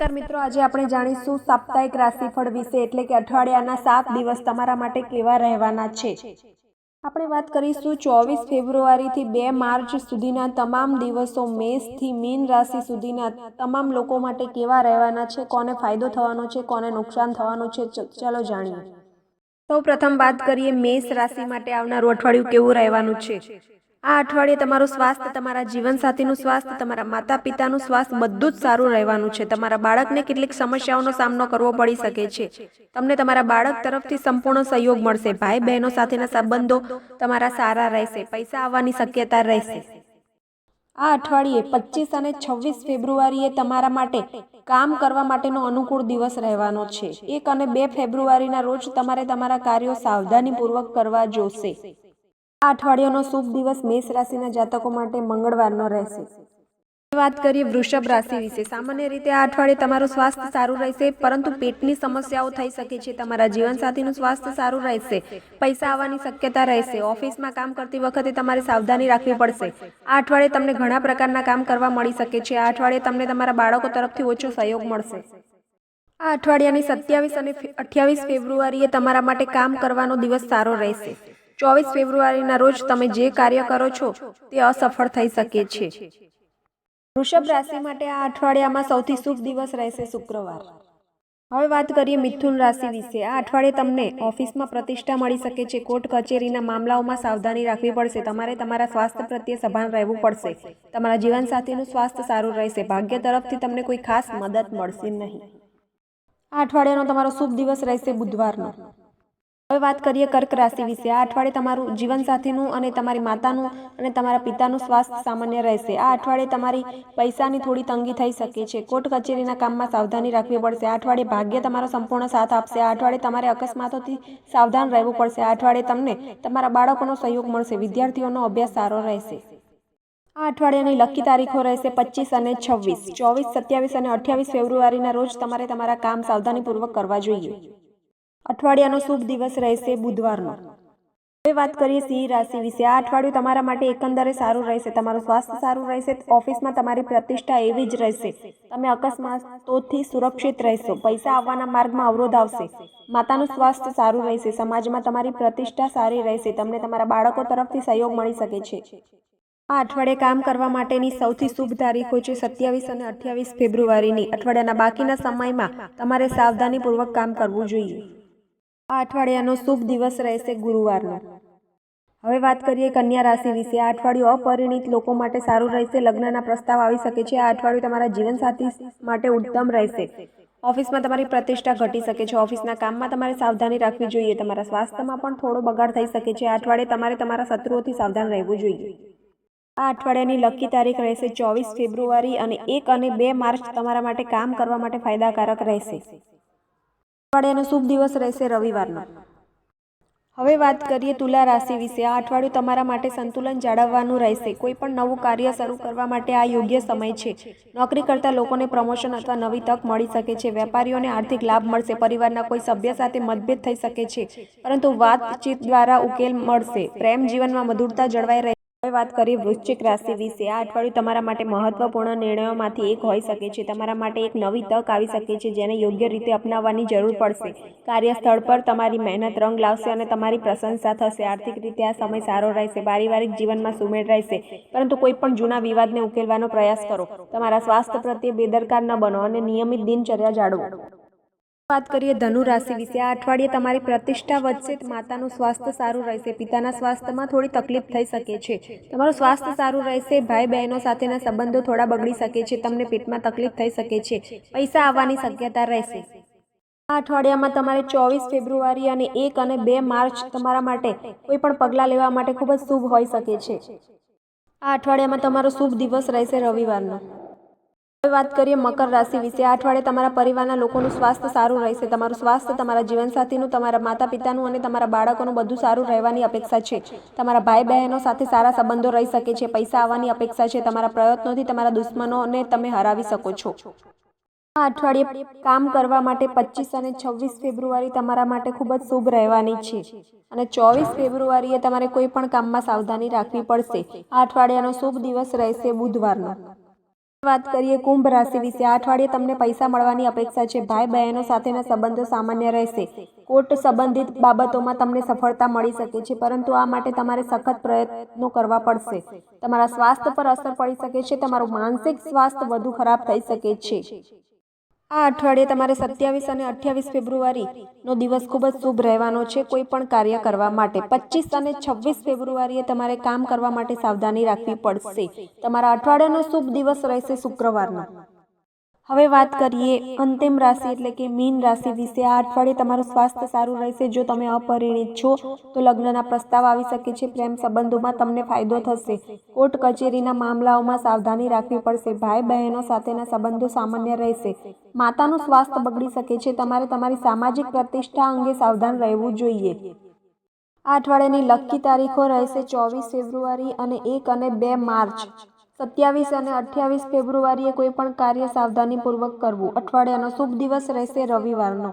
નમસ્કાર મિત્રો, આજે આપણે જાણીશું સાપ્તાહિક રાશિફળ વિશે, એટલે કે અઠવાડિયાના સાત દિવસ તમારા માટે કેવા રહેવાના છે. આપણે વાત કરીશું ચોવીસ ફેબ્રુઆરીથી બે માર્ચ સુધીના તમામ દિવસો, મેષથી મીન રાશિ સુધીના તમામ લોકો માટે કેવા રહેવાના છે, કોને ફાયદો થવાનો છે, કોને નુકસાન થવાનું છે ચાલો જાણીએ. સૌ પ્રથમ વાત કરીએ મેષ રાશિ માટે આવનારું અઠવાડિયું કેવું રહેવાનું છે? આ અઠવાડિયે તમારું સ્વાસ્થ્ય, તમારા જીવનસાથીનું સ્વાસ્થ્ય, તમારા માતા પિતાનું સ્વાસ્થ્ય બધું જ સારું રહેવાનું છે. તમારા બાળકને કેટલીક સમસ્યાઓનો સામનો કરવો પડી શકે છે. તમને તમારા બાળક તરફથી સંપૂર્ણ સહયોગ મળશે. ભાઈ બહેનો સાથેના સંબંધો તમારા સારા રહેશે. પૈસા આવવાની શક્યતા રહેશે. આ અઠવાડિયે પચીસ અને છવ્વીસ ફેબ્રુઆરીએ તમારા માટે કામ કરવા માટેનો અનુકૂળ દિવસ રહેવાનો છે. એક અને બે ફેબ્રુઆરીના રોજ તમારે તમારા કાર્યો સાવધાનીપૂર્વક કરવા જોશે. આ અઠવાડિયાનો શુભ દિવસ મેષ રાશિના જાતકો માટે મંગળવારનો રહેશે. વાત કરીએ વૃષભ રાશિ વિશે. સામાન્ય રીતે આ અઠવાડિયે તમારું સ્વાસ્થ્ય સારું રહેશે, પરંતુ પેટની સમસ્યાઓ થઈ શકે છે. તમારા જીવનસાથીનું સ્વાસ્થ્ય સારું રહેશે, પૈસા આવવાની શક્યતા રહેશે, ઓફિસમાં કામ કરતી વખતે તમારે સાવધાની રાખવી પડશે. આ અઠવાડિયે તમને ઘણા પ્રકારના કામ કરવા મળી શકે છે. આ અઠવાડિયે તમને તમારા બાળકો તરફથી ઓછો સહયોગ મળશે. આ અઠવાડિયાની સત્યાવીસ અને અઠ્યાવીસ ફેબ્રુઆરીએ તમારા માટે કામ કરવાનો દિવસ સારો રહેશે. ચોવીસ ફેબ્રુઆરીના રોજ તમે જે કાર્ય કરો છો, તે અસફળ થઈ શકે છે. વૃષભ રાશિ માટે આ અઠવાડિયામાં સૌથી શુભ દિવસ રહેશે શુક્રવાર. હવે વાત કરીએ મિથુન રાશિ વિશે. આ અઠવાડિયે તમને ઓફિસમાં પ્રતિષ્ઠા મળી શકે છે, કોર્ટ કચેરીના મામલાઓમાં સાવધાની રાખવી પડશે, તમારે તમારા સ્વાસ્થ્ય પ્રત્યે સભાન રહેવું પડશે, તમારા જીવનસાથીનું સ્વાસ્થ્ય સારું રહેશે, ભાગ્ય તરફથી તમને કોઈ ખાસ મદદ મળશે નહીં. આ અઠવાડિયાનો તમારો શુભ દિવસ રહેશે બુધવારનો. હવે વાત કરીએ કર્ક રાશિ વિશે. આ અઠવાડિયે તમારું જીવનસાથીનું અને તમારી માતાનું અને તમારા પિતાનું સ્વાસ્થ્ય સામાન્ય રહેશે. આ અઠવાડિયે તમારી પૈસાની થોડી તંગી થઈ શકે છે. કોર્ટ કચેરીના કામમાં સાવધાની રાખવી પડશે. આ અઠવાડિયે ભાગ્ય તમારો સંપૂર્ણ સાથ આપશે. આ અઠવાડિયે તમારે અકસ્માતોથી સાવધાન રહેવું પડશે. આ અઠવાડિયે તમને તમારા બાળકોનો સહયોગ મળશે. વિદ્યાર્થીઓનો અભ્યાસ સારો રહેશે. આ અઠવાડિયાની લકી તારીખો રહેશે પચીસ અને છવ્વીસ. ચોવીસ, સત્યાવીસ અને અઠ્યાવીસ ફેબ્રુઆરીના રોજ તમારે તમારા કામ સાવધાનીપૂર્વક કરવા જોઈએ. અઠવાડિયાનો શુભ દિવસ રહેશે બુધવારનો. હવે વાત કરીએ સિંહ રાશિ વિશે. આ અઠવાડિયું તમારા માટે એકંદરે સારું રહેશે. તમારું સ્વાસ્થ્ય સારું રહેશે. ઓફિસમાં તમારી પ્રતિષ્ઠા એવી જ રહેશે. તમે અકસ્માતોથી સુરક્ષિત રહેશો. પૈસા આવવાના માર્ગમાં અવરોધ આવશે. માતાનું સ્વાસ્થ્ય સારું રહેશે. સમાજમાં તમારી પ્રતિષ્ઠા સારી રહેશે. તમને તમારા બાળકો તરફથી સહયોગ મળી શકે છે. આ અઠવાડિયે કામ કરવા માટેની સૌથી શુભ તારીખો છે સત્યાવીસ અને અઠ્યાવીસ ફેબ્રુઆરીની. અઠવાડિયાના બાકીના સમયમાં તમારે સાવધાનીપૂર્વક કામ કરવું જોઈએ. આ અઠવાડિયાનો શુભ દિવસ રહેશે ગુરુવારનો. હવે વાત કરીએ કન્યા રાશિ વિશે. આ અઠવાડિયું અપરિણિત લોકો માટે સારું રહેશે. લગ્નના પ્રસ્તાવ આવી શકે છે. આ અઠવાડિયું તમારા જીવનસાથી માટે ઉત્તમ રહેશે. ઓફિસમાં તમારી પ્રતિષ્ઠા ઘટી શકે છે. ઓફિસના કામમાં તમારે સાવધાની રાખવી જોઈએ. તમારા સ્વાસ્થ્યમાં પણ થોડો બગાડ થઈ શકે છે. આ અઠવાડિયે તમારે તમારા શત્રુઓથી સાવધાન રહેવું જોઈએ. આ અઠવાડિયાની લકી તારીખ રહેશે ચોવીસ ફેબ્રુઆરી અને એક અને બે માર્ચ તમારા માટે કામ કરવા માટે ફાયદાકારક રહેશે. અઠવાડિયાનો શુભ દિવસ રહેશે રવિવારનો. હવે વાત કરીએ તુલા રાશિ વિશે. આ અઠવાડિયું તમારા માટે સંતુલન જાળવવાનું રહેશે. કોઈ પણ નવું કાર્ય શરૂ કરવા માટે આ યોગ્ય સમય છે. નોકરી કરતા લોકોને પ્રમોશન અથવા નવી તક મળી શકે છે. વેપારીઓને આર્થિક લાભ મળશે. પરિવારના કોઈ સભ્ય સાથે મતભેદ થઈ શકે છે. પરંતુ વાતચીત દ્વારા ઉકેલ મળશે. પ્રેમ જીવનમાં મધુરતા જળવાઈ રહે વાત કરીએ વૃશ્ચિક રાશિ વિશે. આ અઠવાડિયું તમારા માટે મહત્વપૂર્ણ નિર્ણયોમાંથી એક હોઈ શકે છે. તમારા માટે એક નવી તક આવી શકે છે જેને યોગ્ય રીતે અપનાવવાની જરૂર પડશે. કાર્યસ્થળ પર તમારી મહેનત રંગ લાવશે અને તમારી પ્રશંસા થશે. આર્થિક રીતે આ સમય સારો રહેશે. પારિવારિક જીવનમાં સુમેળ રહેશે. પરંતુ કોઈ પણ જૂના વિવાદને ઉકેલવાનો પ્રયાસ કરો. તમારા સ્વાસ્થ્ય પ્રત્યે બેદરકાર ન બનો અને નિયમિત દિનચર્યા જાળવો. વાત કરીએ ધનુ રાશિ વિશે. આ અઠવાડિયે તમારી પ્રતિષ્ઠા વધશે, માતાનું સ્વાસ્થ્ય સારું રહેશે, પિતાના સ્વાસ્થ્યમાં થોડી તકલીફ થઈ શકે છે. તમારું સ્વાસ્થ્ય સારું રહેશે, ભાઈ બહેનો સાથેના સંબંધો થોડા બગડી શકે છે, તમને પેટમાં તકલીફ થઈ શકે છે. પૈસા આવવાની શક્યતા રહેશે. આ અઠવાડિયામાં તમારે ચોવીસ ફેબ્રુઆરી અને એક અને બે માર્ચ તમારા માટે કોઈ પણ પગલાં લેવા માટે ખૂબ જ શુભ હોઈ શકે છે. આ અઠવાડિયામાં તમારો શુભ દિવસ રહેશે રવિવારનો. હવે વાત કરીએ મકર રાશિ વિશે. આ અઠવાડિયે તમારા પરિવારના લોકોનું સ્વાસ્થ્ય સારું રહેશે. તમારું સ્વાસ્થ્ય, તમારા જીવનસાથીનું, તમારા માતા પિતાનું અને તમારા બાળકોનું બધું સારું રહેવાની અપેક્ષા છે. તમારા ભાઈ બહેનો સાથે સારા સંબંધો રહી શકે છે. પૈસા આવવાની અપેક્ષા છે. તમારા પ્રયત્નોથી તમારા દુશ્મનોને તમે હરાવી શકો છો. આ અઠવાડિયે કામ કરવા માટે પચીસ અને છવ્વીસ ફેબ્રુઆરી તમારા માટે ખૂબ જ શુભ રહેવાની છે. અને ચોવીસ ફેબ્રુઆરીએ તમારે કોઈ પણ કામમાં સાવધાની રાખવી પડશે. આ અઠવાડિયાનો શુભ દિવસ રહેશે બુધવારનો. વાત કરીએ કુંભ રાશિ વિશે. આ અઠવાડિયે તમને પૈસા મળવાની અપેક્ષા છે. ભાઈ બહેનો સાથેના સંબંધો સામાન્ય રહેશે. કોર્ટ સંબંધિત બાબતોમાં તમને સફળતા મળી શકે છે, પરંતુ આ માટે તમારે સખત પ્રયત્નો કરવા પડશે. તમારા સ્વાસ્થ્ય પર અસર પડી શકે છે. તમારું માનસિક સ્વાસ્થ્ય વધુ ખરાબ થઈ શકે છે. આ અઠવાડિયે તમારે સત્યાવીસ અને અઠ્યાવીસ ફેબ્રુઆરીનો દિવસ ખૂબ જ શુભ રહેવાનો છે, કોઈ પણ કાર્ય કરવા માટે. પચીસ અને છવ્વીસ ફેબ્રુઆરીએ તમારે કામ કરવા માટે સાવધાની રાખવી પડશે. તમારા અઠવાડિયાનો શુભ દિવસ રહેશે શુક્રવારનો. હવે વાત કરીએ અંતિમ રાશિ એટલે કે મીન રાશિ વિશે. આ અઠવાડિયે તમારું સ્વાસ્થ્ય સારું રહેશે. જો તમે અપરિણિત છો, તો લગ્નના પ્રસ્તાવ આવી શકે છે. પ્રેમ સંબંધોમાં તમને ફાયદો થશે. કોર્ટ કચેરીના મામલાઓમાં સાવધાની રાખવી પડશે. ભાઈ બહેનો સાથેના સંબંધો સામાન્ય રહેશે. માતાનું સ્વાસ્થ્ય બગડી શકે છે. તમારે તમારી સામાજિક પ્રતિષ્ઠા અંગે સાવધાન રહેવું જોઈએ. આ અઠવાડિયાની લકી તારીખો રહેશે ચોવીસ ફેબ્રુઆરી અને એક અને બે માર્ચ. સત્યાવીસ અને અઠ્યાવીસ ફેબ્રુઆરીએ કોઈ પણ કાર્ય સાવધાનીપૂર્વક કરવું. અઠવાડિયાનો શુભ દિવસ રહેશે રવિવારનો.